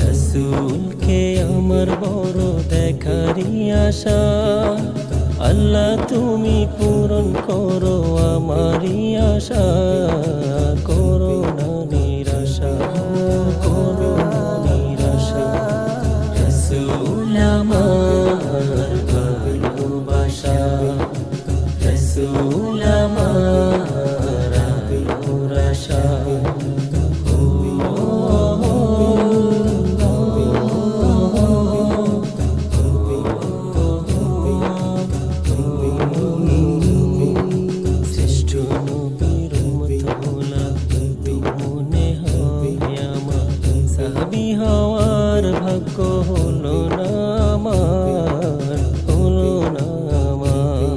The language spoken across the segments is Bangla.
রসুলকে আমার বড় দেখারি আশা আল্লাহ তুমি পূরণ করো আমারই আশা। সাহাবি হওয়ার ভাগ্য হলো না আমার, হলো না আমার।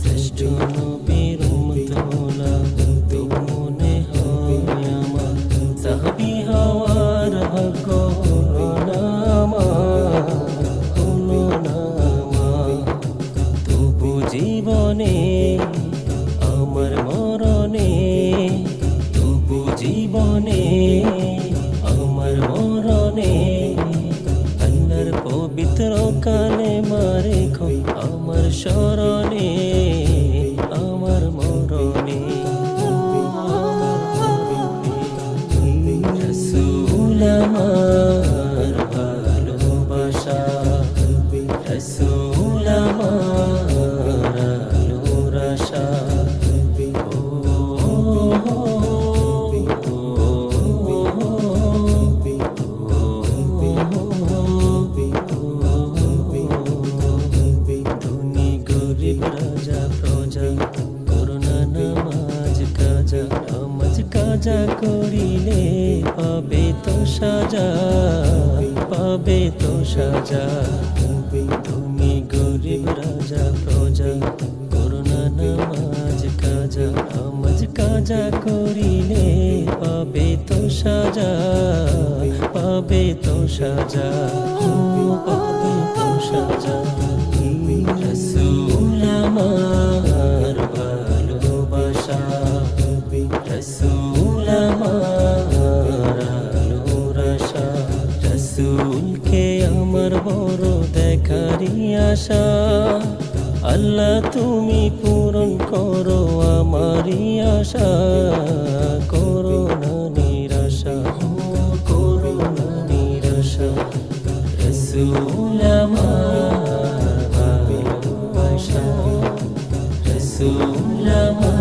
শ্রেষ্ঠ নবীর উম্মত হলাম মনে হয় আমার। সাহাবি হওয়ার ভাগ্য জীবনে, আমার মরণে, তবু জীবনে মরণে আল্লাহর পবিত্র কালে মারে আমার স্মরণে আমার মরণে। রসুল আমার ভালোবাসা রসুল আমার রাজা প্রজা করুণা নামাজ কাজা নামাজ কাজা করিলে পাবে তো সাজা পাবে তো সাজা তুমি গরিব রাজা প্রজা করুণা নামাজ কাজা নামাজ কাজা করিলে পাবে তো সাজা পাবে তো সাজা পাবে তো সাজা আমার ভালোবাসা রসুল আমার আলোর রসুলকে আমার বড় দেখারই আশা। আল্লাহ তুমি পূরণ করো আমারই আশা। করো না নিরাশা করো না নিরাশা। রসুল రసూలము